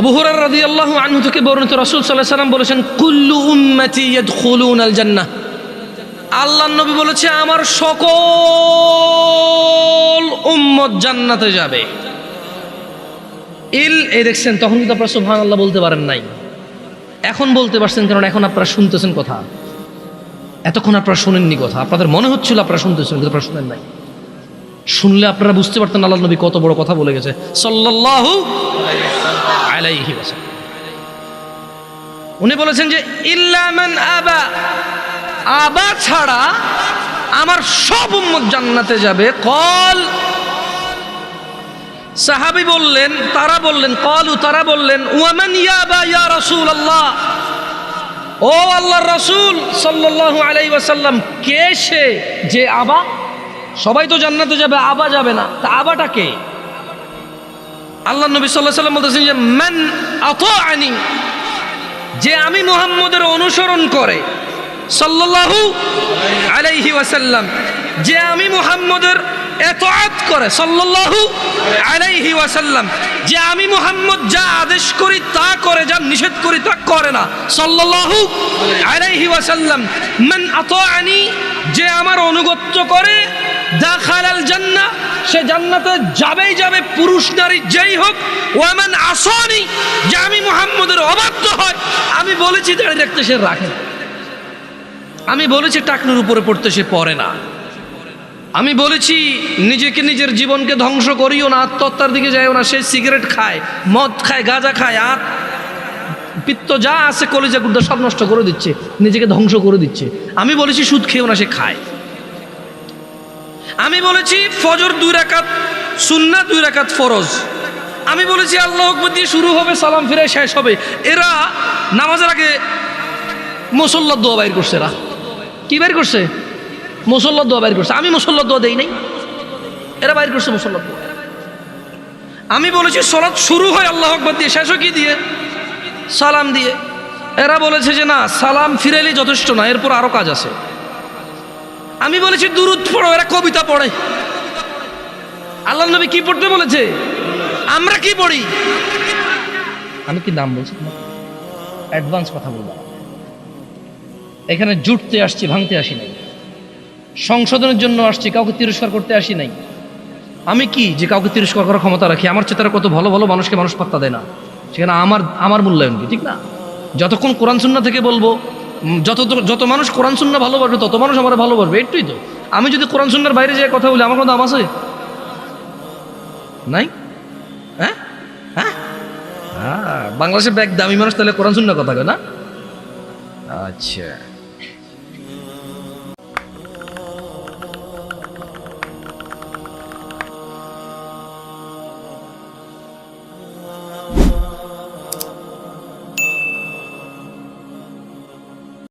আবু হুরার রাদিয়াল্লাহু আনহু থেকে বর্ণিত রাসূল আলাইহি সাল্লাম বলেছেন, কুল্লু উম্মতি ইয়াদখুলুন আল জান্নাহ। আল্লাহর নবী বলেছে, আমার সকল উম্মত জান্নাতে যাবে। ইল, এই দেখছেন, তখন কিন্তু আপনারা সুবহানাল্লাহ বলতে পারেন নাই। এখন বলতে পারছেন, কারণ এখন আপনারা শুনতেছেন কথা। এতক্ষণ আপনারা শুনেননি কথা। আপনাদের মনে হচ্ছিল আপনারা শুনতেছেন, কিন্তু আপনারা শুনেন নাই। শুনলে আপনারা বুঝতে পারতেন আল্লাহ নবী কত বড় কথা বলে গেছে। সাল্লাল্লাহু আলাইহি উনি বলেছেন যে ইল্লামান আবা। আবা ছাড়া আমার সব উম্মত জান্নাতে যাবে। কল। সাহাবি বললেন, তারা বললেন, কলু, তারা বললেন ওয়ামান ইয়াবা ইয়া রাসূলুল্লাহ? ও আল্লাহর রাসূল সাল্লাল্লাহু আলাইহি ওয়াসাল্লাম, কে সে যে আবা? সবাই তো জান্নাতে যাবে, আবা যাবে না। তা আবাটা কে? আল্লাহ নবী সাল্লাহ সাল্লাম বলতেছেন যে, মান আনি যে আমি মুহাম্মদের অনুসরণ করে, সাল্লাল্লাহু আলাইহি ওয়াসাল্লাম, যে আমি মুহাম্মদের এতআত করে, সাল্লাল্লাহু আলাইহি ওয়াসাল্লাম, যে আমি মুহাম্মদ যা আদেশ করি তা করে, যা নিষেধ করি তা করে না, সাল্লাল্লাহু আলাইহি ওয়াসাল্লাম, মান আতাআনি যে আমার অনুগত্য করে সে জান্নাতে যাবেই যাবে, পুরুষ নারী যেই হোক। ওয়ামান আসনি, যে আমি মুহাম্মদের অবাধ্য হয়। আমি বলেছি দাঁড়িয়ে রাখতে সে রাখে আমি বলেছি টাকনুর উপরে পড়তে সে পড়ে না। আমি বলেছি নিজেকে নিজের জীবনকে ধ্বংস করিও না, আত্মহত্যার দিকে যাইও না, সে সিগারেট খায়, মদ খায়, গাঁজা খায় আত পিত্ত যা আছে, কলেজা গুদ্দা সব নষ্ট করে দিচ্ছে, নিজেকে ধ্বংস করে দিচ্ছে। আমি বলেছি সুদ খেয়েও না, সে খায়। আমি বলেছি ফজর দুই রাকাত সুন্না দুই রাকাত ফরজ। আমি বলেছি আল্লাহ আকবর দিয়ে শুরু হবে, সালাম ফিরে শেষ হবে। এরা নামাজের আগে মুসল্লার দোয়া বাইর করছে এরা। কী বাইর করছে? মুসল্লার দোয়া বাইর করছে। আমি মুসল্লার দোয়া দেই নাই। এরা বাইর করছে মুসল্লার দোয়া। আমি বলেছি সলাৎ শুরু হয়, আল্লাহ আকবর দিয়ে শেষও কি দিয়ে? সালাম দিয়ে। এরা বলেছে যে না, সালাম ফিরাইলে যথেষ্ট না, এরপর আরও কাজ আছে। আমি বলেছি, দুরুদ পড়ো, এরা কবিতা পড়ে। আল্লাহ নবী কি পড়তে বলেছে? আমরা কি পড়ি? আমি কি নাম বলছি অ্যাডভান্স কথা বলব। এখানে জুটতে আসছি, ভাঙতে আসি নাই। সংশোধনের জন্য আসছি, কাউকে তিরস্কার করতে আসি নাই। আমি কি যে কাউকে তিরস্কার করার ক্ষমতা রাখি? আমার চেতারা কত ভালো ভালো মানুষকে মানুষ পাত্তা দেয় না। সেখানে আমার আমার মূল্যায়ন কি, ঠিক না? যতক্ষণ কোরআন সুন্না থেকে বলব যত যত মানুষ কোরআন সুন্না ভালোবাসবে, তত মানুষ আমার ভালোবাসবে একটুই তো। আমি যদি কোরআন সুন্নার বাইরে যাই কথা বলি, আমার কোনো দাম আছে? নাই? হ্যাঁ? হ্যাঁ? বাংলাদেশের ব্যাগ দামি মানুষ তাহলে কোরআন সুন্না কথা না? আচ্ছা।